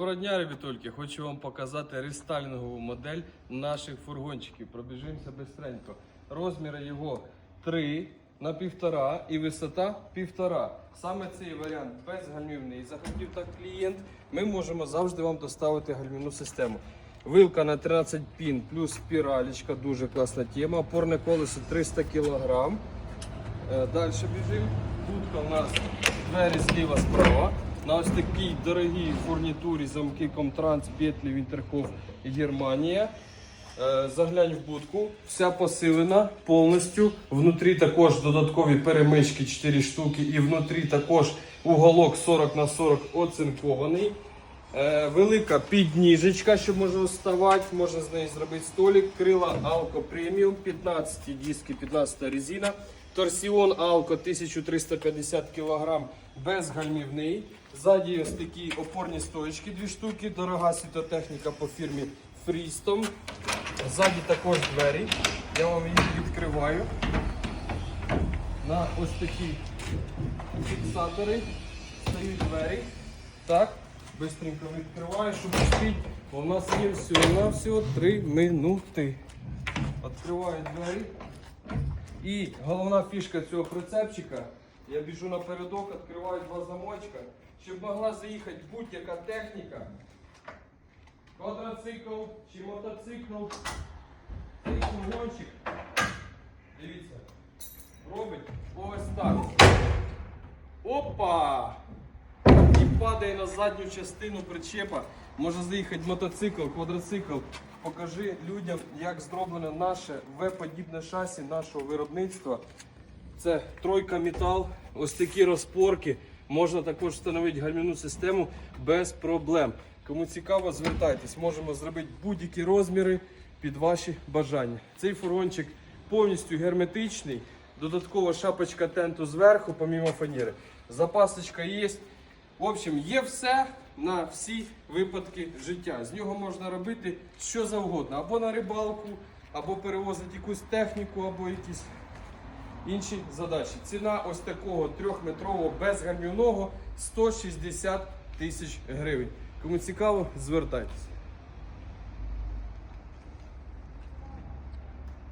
Доброго дня, ребятульки! Хочу вам показати рестайлінгову модель наших фургончиків. Пробіжимося бистренько. Розміри його 3 на 1,5 і висота 1,5. Саме цей варіант безгальмівний. Захотів так клієнт, ми можемо завжди вам доставити гальмівну систему. Вилка на 13 пін плюс спіралічка, дуже класна тема. Опорне колесо 300 кг. Далі біжимо. Тут у нас двері зліва справа. На ось такій дорогій фурнітурі замки Комтранс, Петлі, Вінтерхоф Германія. Е, Заглянь в будку, вся посилена повністю. Внутрі також додаткові перемички 4 штуки, і внутрі також уголок 40 на 40 оцинкований. Е, велика підніжечка, що може вставати, можна з неї зробити столик. Крила Alco Premium, 15 диски, 15 резина. Торсіон Alco 1350 кг безгальмівний. Ззаді ось такі опорні стоечки, дві штуки. Дорога світотехніка по фірмі Freestom. Ззаді також двері. Я вам їх відкриваю. На ось такі фіксатори стають двері. Так, бистренько відкриваю, щоб успіть. У нас є всього на всього 3 минути. Відкриваю двері. І головна фішка цього прицепчика. Я біжу напередок, відкриваю два замочка, щоб могла заїхати будь-яка техніка. Квадроцикл чи мотоцикл. Цей фургончик. Дивіться. Робить ось так. Опа! І падає на задню частину причепа. Може заїхати мотоцикл, квадроцикл. Покажи людям, як зроблено наше В-подібне шасі нашого виробництва. Це тройка метал, ось такі розпорки. Можна також встановити гальмівну систему без проблем. Кому цікаво, звертайтесь, можемо зробити будь-які розміри під ваші бажання. Цей фургончик повністю герметичний. Додаткова шапочка тенту зверху, помімо фанери. Запасочка є. В общем, є все на всі випадки життя. З нього можна робити що завгодно. Або на рибалку, або перевозити якусь техніку, або якісь інші задачі. Ціна ось такого трьохметрового безгамівного 160 тисяч гривень. Кому цікаво, звертайтесь.